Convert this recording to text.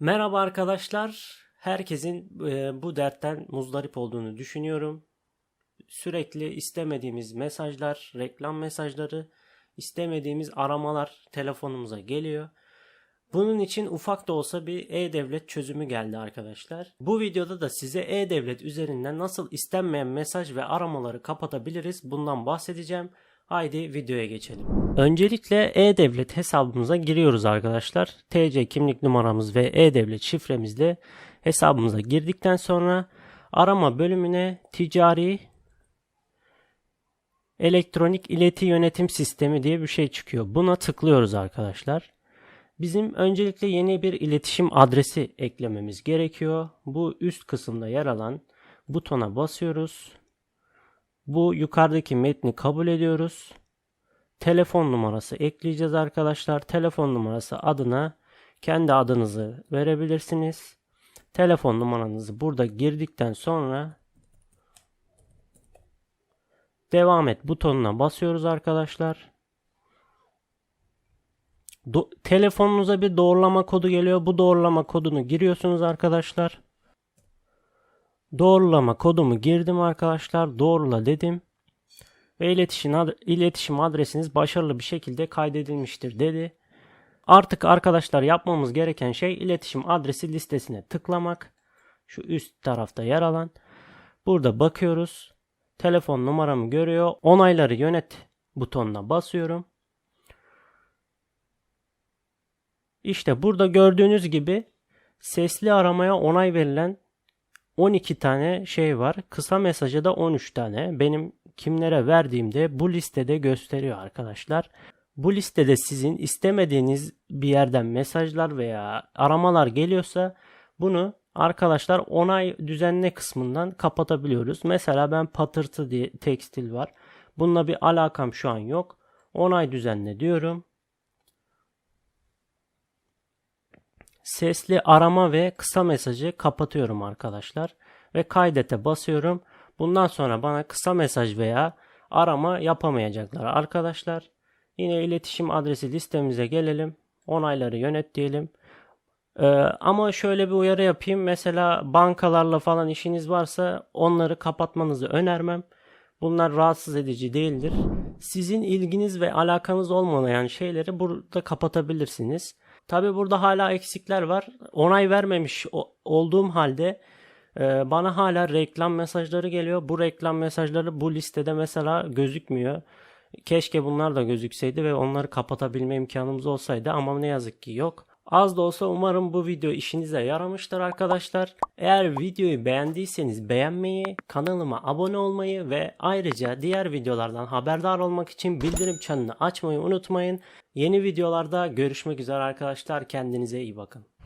Merhaba arkadaşlar. Herkesin e, bu dertten muzdarip olduğunu düşünüyorum. Sürekli istemediğimiz mesajlar, reklam mesajları, istemediğimiz aramalar telefonumuza geliyor. Bunun için ufak da olsa bir e-devlet çözümü geldi arkadaşlar. Bu videoda da size e-devlet üzerinden nasıl istenmeyen mesaj ve aramaları kapatabiliriz bundan bahsedeceğim. Haydi videoya geçelim. Öncelikle e-devlet hesabımıza giriyoruz arkadaşlar. TC kimlik numaramız ve e-devlet şifremizle hesabımıza girdikten sonra arama bölümüne ticari elektronik ileti yönetim sistemi diye bir şey çıkıyor. Buna tıklıyoruz arkadaşlar. Bizim öncelikle yeni bir iletişim adresi eklememiz gerekiyor. Bu üst kısımda yer alan butona basıyoruz. Bu yukarıdaki metni kabul ediyoruz. Telefon numarası ekleyeceğiz arkadaşlar. Telefon numarası adına kendi adınızı verebilirsiniz. Telefon numaranızı burada girdikten sonra devam et butonuna basıyoruz arkadaşlar. Do- telefonunuza bir doğrulama kodu geliyor. Bu doğrulama kodunu giriyorsunuz arkadaşlar. Doğrulama kodumu girdim arkadaşlar. Doğrula dedim. Ve iletişim, ad- iletişim adresiniz başarılı bir şekilde kaydedilmiştir dedi. Artık arkadaşlar yapmamız gereken şey iletişim adresi listesine tıklamak. Şu üst tarafta yer alan. Burada bakıyoruz. Telefon numaramı görüyor. Onayları yönet butonuna basıyorum. İşte burada gördüğünüz gibi sesli aramaya onay verilen 12 tane şey var. Kısa mesaja da 13 tane. Benim kimlere verdiğimde bu listede gösteriyor arkadaşlar. Bu listede sizin istemediğiniz bir yerden mesajlar veya aramalar geliyorsa bunu arkadaşlar onay düzenle kısmından kapatabiliyoruz. Mesela ben patırtı diye tekstil var. Bununla bir alakam şu an yok. Onay düzenle diyorum. Sesli arama ve kısa mesajı kapatıyorum arkadaşlar. Ve kaydete basıyorum. Bundan sonra bana kısa mesaj veya arama yapamayacaklar arkadaşlar. Yine iletişim adresi listemize gelelim. Onayları yönet diyelim. Ee, ama şöyle bir uyarı yapayım. Mesela bankalarla falan işiniz varsa onları kapatmanızı önermem. Bunlar rahatsız edici değildir. Sizin ilginiz ve alakanız olmayan şeyleri burada kapatabilirsiniz. Tabi burada hala eksikler var. Onay vermemiş olduğum halde e, bana hala reklam mesajları geliyor. Bu reklam mesajları bu listede mesela gözükmüyor. Keşke bunlar da gözükseydi ve onları kapatabilme imkanımız olsaydı ama ne yazık ki yok. Az da olsa umarım bu video işinize yaramıştır arkadaşlar. Eğer videoyu beğendiyseniz beğenmeyi, kanalıma abone olmayı ve ayrıca diğer videolardan haberdar olmak için bildirim çanını açmayı unutmayın. Yeni videolarda görüşmek üzere arkadaşlar. Kendinize iyi bakın.